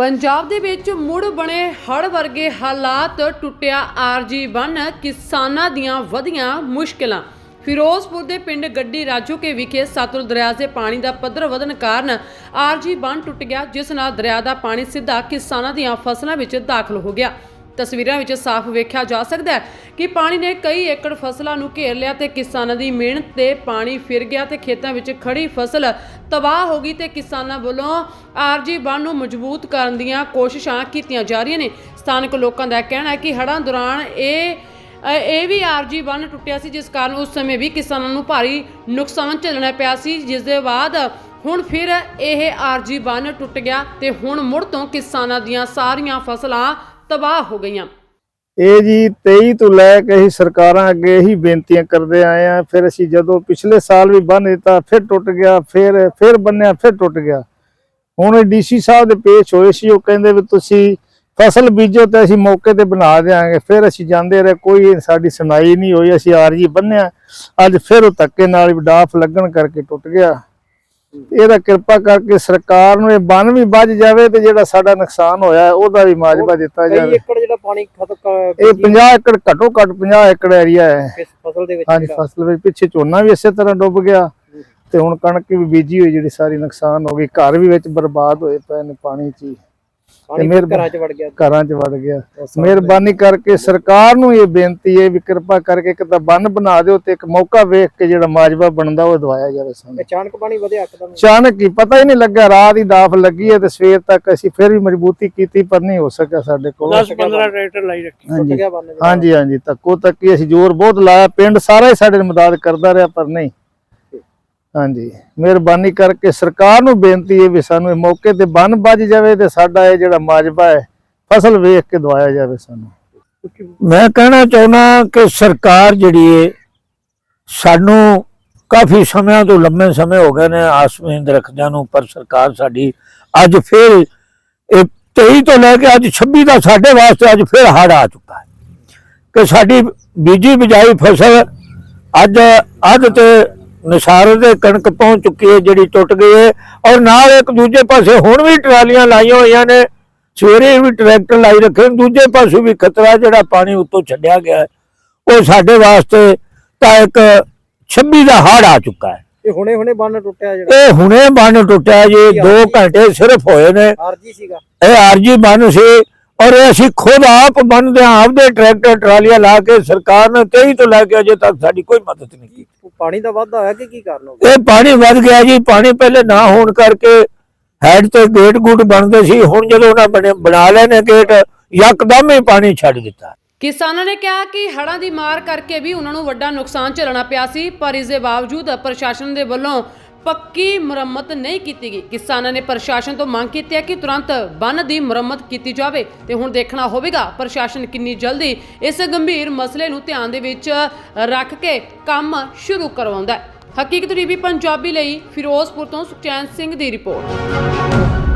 ਪੰਜਾਬ ਦੇ ਵਿੱਚ ਮੁੜ ਬਣੇ ਹੜ੍ਹ ਵਰਗੇ ਹਾਲਾਤ ਟੁੱਟਿਆ ਆਰਜੀ ਬੰਨ, ਕਿਸਾਨਾਂ ਦੀਆਂ ਵਧੀਆਂ ਮੁਸ਼ਕਲਾਂ। ਫਿਰੋਜ਼ਪੁਰ ਦੇ ਪਿੰਡ ਗੱਡੀ ਰਾਜੂਕੇ ਵਿਖੇ ਸਤਲੁਜ ਦਰਿਆ ਦੇ ਪਾਣੀ ਦਾ ਪੱਧਰ ਵਧਣ ਕਾਰਨ ਆਰਜੀ ਬੰਨ ਟੁੱਟ ਗਿਆ, ਜਿਸ ਨਾਲ ਦਰਿਆ ਦਾ ਪਾਣੀ ਸਿੱਧਾ ਕਿਸਾਨਾਂ ਦੀਆਂ ਫਸਲਾਂ ਵਿੱਚ ਦਾਖਲ ਹੋ ਗਿਆ। ਤਸਵੀਰਾਂ ਵਿੱਚ ਸਾਫ਼ ਵੇਖਿਆ ਜਾ ਸਕਦਾ ਹੈ ਕਿ ਪਾਣੀ ਨੇ ਕਈ ਏਕੜ ਫਸਲਾਂ ਨੂੰ ਘੇਰ ਲਿਆ ਤੇ ਕਿਸਾਨਾਂ ਦੀ ਮਿਹਨਤ ਤੇ ਪਾਣੀ ਫਿਰ ਗਿਆ ਤੇ ਖੇਤਾਂ ਵਿੱਚ ਖੜੀ ਫਸਲ ਤਬਾਹ ਹੋ ਗਈ ਤੇ ਕਿਸਾਨਾਂ ਵੱਲੋਂ ਆਰਜੀ ਬੰਨ ਨੂੰ ਮਜ਼ਬੂਤ ਕਰਨ ਦੀਆਂ ਕੋਸ਼ਿਸ਼ਾਂ ਕੀਤੀਆਂ ਜਾ ਰਹੀਆਂ ਨੇ। ਸਥਾਨਕ ਲੋਕਾਂ ਦਾ ਕਹਿਣਾ ਹੈ ਕਿ ਹੜ੍ਹਾਂ ਦੌਰਾਨ ਇਹ ਇਹ ਵੀ ਆਰਜੀ ਬੰਨ ਟੁੱਟਿਆ ਸੀ, ਜਿਸ ਕਾਰਨ ਉਸ ਸਮੇਂ ਵੀ ਕਿਸਾਨਾਂ ਨੂੰ ਭਾਰੀ ਨੁਕਸਾਨ ਝੱਲਣਾ ਪਿਆ ਸੀ। ਜਿਸ ਦੇ ਬਾਅਦ ਹੁਣ ਫਿਰ ਇਹ ਆਰਜੀ ਬੰਨ ਟੁੱਟ ਗਿਆ ਤੇ ਹੁਣ ਮੁੜ ਤੋਂ ਕਿਸਾਨਾਂ ਦੀਆਂ ਸਾਰੀਆਂ ਫਸਲਾਂ ਤਬਾਹ ਹੋ ਗਈਆਂ। ਇਹ ਜੀ 23 ਤੋਂ ਲੈ ਕੇ ਅਸੀਂ ਸਰਕਾਰਾਂ ਅੱਗੇ ਇਹੀ ਬੇਨਤੀਆਂ ਕਰਦੇ ਆਏ ਆ ਫਿਰ ਅਸੀਂ ਜਦੋਂ ਪਿਛਲੇ ਸਾਲ ਵੀ ਬੰਨ ਦਿੱਤਾ, ਫਿਰ ਟੁੱਟ ਗਿਆ, ਫਿਰ ਫਿਰ ਬੰਨਿਆ ਫਿਰ ਟੁੱਟ ਗਿਆ। ਹੁਣ ਡੀਸੀ ਸਾਹਿਬ ਦੇ ਪੇਸ਼ ਹੋਏ ਸੀ, ਉਹ ਕਹਿੰਦੇ ਵੀ ਤੁਸੀਂ ਫਸਲ ਬੀਜੋ ਤੇ ਅਸੀਂ ਮੌਕੇ ਤੇ ਬਣਾ ਦੇਾਂਗੇ ਫਿਰ ਅਸੀਂ ਜਾਂਦੇ ਰਹੇ, ਕੋਈ ਸਾਡੀ ਸੁਣਾਈ ਨਹੀਂ ਹੋਈ, ਅਸੀਂ ਆਰਜੀ ਬੰਨਿਆ ਅੱਜ ਫਿਰ ਉਹ ਧੱਕੇ ਨਾਲ ਵੀ ਡਾਫ ਲੱਗਣ ਕਰਕੇ ਟੁੱਟ ਗਿਆ। ਇਹਦਾ ਕਿਰਪਾ ਕਰਕੇ ਸਰਕਾਰ ਨੂੰ ਇਹ ਬੰਨ ਵੀ ਵੱਜ ਜਾਵੇ ਤੇ ਜਿਹੜਾ ਸਾਡਾ ਨੁਕਸਾਨ ਹੋਇਆ ਉਹਦਾ ਵੀ ਮਾਜਬਾ ਦਿੱਤਾ ਜਾਵੇ। ਏਕੜ ਜਿਹੜਾ ਪਾਣੀ ਖਤਮ ਇਹ 50 ਏਕੜ ਘੱਟੋ ਘੱਟ 50 ਏਕੜ ਏਰੀਆ ਹੈ। ਫਸਲ ਦੇ ਵਿੱਚ ਹਾਂਜੀ ਫਸਲ ਵਿੱਚ ਪਿੱਛੇ ਝੋਨਾ ਵੀ ਇਸੇ ਤਰ੍ਹਾਂ ਡੁੱਬ ਗਿਆ ਤੇ ਹੁਣ ਕਣਕ ਵੀ ਬੀਜੀ ਹੋਈ ਜਿਹੜੀ ਸਾਰੀ ਨੁਕਸਾਨ ਹੋ ਗਈ। ਘਰ ਵੀ ਵਿੱਚ ਬਰਬਾਦ ਹੋਏ ਪਏ ਨੇ ਪਾਣੀ 'ਚ ਹੀ ਪਾਣੀ ਮੇਰ- ਘਰਾਂ 'ਚ ਵੜ ਗਿਆ ਘਰਾਂ 'ਚ ਵੜ ਗਿਆ। ਮਿਹਰਬਾਨੀ ਕਰਕੇ ਸਰਕਾਰ ਨੂੰ ਇਹ ਬੇਨਤੀ ਹੈ ਵੀ ਕਿਰਪਾ ਕਰਕੇ ਇੱਕ ਤਾਂ ਬੰਨ ਬਣਾ ਦਿਓ ਤੇ ਇੱਕ ਮੌਕਾ ਵੇਖ ਕੇ ਜਿਹੜਾ ਮਾਜਬਾ ਬਣਦਾ ਉਹ ਦਵਾਇਆ ਜਾਵੇ ਸਾਨੂੰ। ਅਚਾਨਕ ਪਾਣੀ ਵਧਿਆ ਇੱਕਦਮ? ਅਚਾਨਕ ਹੀ ਪਤਾ ਹੀ ਨਹੀਂ ਲੱਗਾ ਰਾਤ ਹੀ ਡਾਫ ਲੱਗੀ ਹੈ ਤੇ ਸਵੇਰ ਤੱਕ ਅਸੀਂ ਫਿਰ ਵੀ ਮਜ਼ਬੂਤੀ ਕੀਤੀ ਪਰ ਨਹੀਂ ਹੋ ਸਕਿਆ ਸਾਡੇ ਕੋਲ। 10 15 ਟਰੈਕਟਰ ਲਾਈ ਰੱਖੀ। ਹਾਂਜੀ। ਗਿਆ ਬੰਨ ਜਿਹੜਾ। ਹਾਂਜੀ ਹਾਂਜੀ ਤੱਕੋ ਤੱਕੀ ਅਸੀਂ ਜ਼ੋਰ ਬਹੁਤ ਲਾਇਆ ਪਿੰਡ ਸਾਰਾ ਹੀ ਸਾਡੇ ਨਾਲ ਮਦਦ ਕਰਦਾ ਰਿਹਾ ਪਰ ਨਹੀਂ। ਹਾਂਜੀ। ਮਿਹਰਬਾਨੀ ਕਰਕੇ ਸਰਕਾਰ ਨੂੰ ਬੇਨਤੀ ਹੈ ਵੀ ਸਾਨੂੰ ਇਹ ਮੌਕੇ ਤੇ ਬੰਨ ਵੱਜ ਜਾਵੇ ਤੇ ਸਾਡਾ ਇਹ ਜਿਹੜਾ ਮਾਜਬਾ ਹੈ, ਫਸਲ ਵੇਖ ਕੇ ਦਵਾਇਆ ਜਾਵੇ ਸਾਨੂੰ। ਮੈਂ ਕਹਿਣਾ ਚਾਹੁੰਦਾ ਕਿ ਸਰਕਾਰ ਜਿਹੜੀ ਹੈ, ਸਾਨੂੰ ਕਾਫੀ ਸਮਿਆਂ ਤੋਂ ਲੰਮੇ ਸਮੇਂ ਹੋ ਗਏ ਨੇ ਆਸਮੀਨ ਰੱਖਦਿਆਂ ਨੂੰ, ਪਰ ਸਰਕਾਰ ਸਾਡੀ ਅੱਜ ਫਿਰ ਇਹ 23 ਤੋਂ ਲੈ ਕੇ ਅੱਜ 26 ਦਾ ਸਾਡੇ ਵਾਸਤੇ ਅੱਜ ਫਿਰ ਹੜ ਆ ਚੁੱਕਾ ਹੈ। ਕਿ ਸਾਡੀ ਬੀਜੀ ਬਿਜਾਈ ਫਸਲ ਅੱਜ ਅੱਧ ਤੇ ਨਿਸਾਰ ਦੇ ਕਣਕ ਪਹੁੰਚ ਚੁੱਕੀ ਹੈ ਜਿਹੜੀ ਟੁੱਟ ਗਈ ਹੈ। ਔਰ ਨਾਲ ਇੱਕ ਦੂਜੇ ਪਾਸੇ ਹੁਣ ਵੀ ਟਰਾਲੀਆਂ ਲਾਈਆਂ ਹੋਈਆਂ ਨੇ। ਸਵੇਰੇ ਵੀ ਟਰੈਕਟਰ ਲਾਈ ਰੱਖੇ ਨੇ, ਦੂਜੇ ਪਾਸੇ ਵੀ ਖਤਰਾ ਜਿਹੜਾ ਪਾਣੀ ਉੱਤੋਂ ਛੱਡਿਆ ਗਿਆ ਉਹ ਸਾਡੇ ਵਾਸਤੇ ਤਾਂ ਇੱਕ 26 ਦਾ ਹੜ ਆ ਚੁੱਕਾ ਹੈ। ਇਹ ਹੁਣੇ ਹੁਣੇ ਬੰਨ ਟੁੱਟਿਆ ਜਿਹੜਾ। ਇਹ ਹੁਣੇ ਬੰਨ ਟੁੱਟਿਆ ਜੀ। 2 ਘੰਟੇ ਸਿਰਫ ਹੋਏ ਨੇ। ਆਰਜੀ ਸੀਗਾ। ਇਹ ਆਰਜੀ ਬੰਨ ਸੀ। ਔਰ ਇਹ ਅਸੀਂ ਖੁਦ ਆਪ ਬੰਨਦੇ ਹਾਂ ਆਪਦੇ ਟਰੈਕਟਰ ਟਰਾਲੀਆਂ ਲਾ ਕੇ ਸਰਕਾਰ ਨੇ 23 ਤੋਂ ਲੈ ਕੇ ਅਜੇ ਤੱਕ ਸਾਡੀ ਕੋਈ ਮਦਦ ਨਹੀਂ ਕੀਤੀ। ਪਾਣੀ ਦਾ ਵਾਧਾ ਹੋਇਆ ਕਿ ਕੀ ਕਾਰਨ ਹੋ ਗਿਆ? ਇਹ ਪਾਣੀ ਵੱਧ ਗਿਆ ਜੀ ਪਾਣੀ ਪਹਿਲੇ ਨਾ ਹੋਣ ਕਰਕੇ ਹੈਡ ਤੇ ਗੇਟ ਗੁੱਟ ਬਣਦੇ ਸੀ ਹੁਣ ਜਦੋਂ ਉਹਨਾਂ ਬਣੇ ਬਣਾ ਲਏ ਨੇ ਗੇਟ ਯਕਦਮ ਹੀ ਪਾਣੀ ਛੱਡ ਦਿੱਤਾ। ਕਿਸਾਨਾਂ ਨੇ ਕਿਹਾ ਕਿ ਹੜ੍ਹਾਂ ਦੀ ਮਾਰ ਕਰਕੇ ਵੀ ਉਹਨਾਂ ਨੂੰ ਵੱਡਾ ਨੁਕਸਾਨ ਝੱਲਣਾ ਪਿਆ ਸੀ ਪਰ ਇਸ ਦੇ ਬਾਵਜੂਦ ਪ੍ਰਸ਼ਾਸਨ ਦੇ ਵੱਲੋਂ ਪੱਕੀ ਮੁਰੰਮਤ ਨਹੀਂ ਕੀਤੀ ਗਈ। ਕਿਸਾਨਾਂ ਨੇ ਪ੍ਰਸ਼ਾਸਨ ਤੋਂ ਮੰਗ ਕੀਤੀ ਹੈ ਕਿ ਤੁਰੰਤ ਬੰਨ ਦੀ ਮੁਰੰਮਤ ਕੀਤੀ ਜਾਵੇ ਤੇ ਹੁਣ ਦੇਖਣਾ ਹੋਵੇਗਾ ਪ੍ਰਸ਼ਾਸਨ ਕਿੰਨੀ ਜਲਦੀ ਇਸ ਗੰਭੀਰ ਮਸਲੇ ਨੂੰ ਧਿਆਨ ਦੇ ਵਿੱਚ ਰੱਖ ਕੇ ਕੰਮ ਸ਼ੁਰੂ ਕਰਵਾਉਂਦਾ ਹੈ। ਹਕੀਕਤ ਟੀਵੀ ਪੰਜਾਬੀ ਲਈ ਫਿਰੋਜ਼ਪੁਰ ਤੋਂ ਸੁਖਚੈਨ ਸਿੰਘ ਦੀ ਰਿਪੋਰਟ।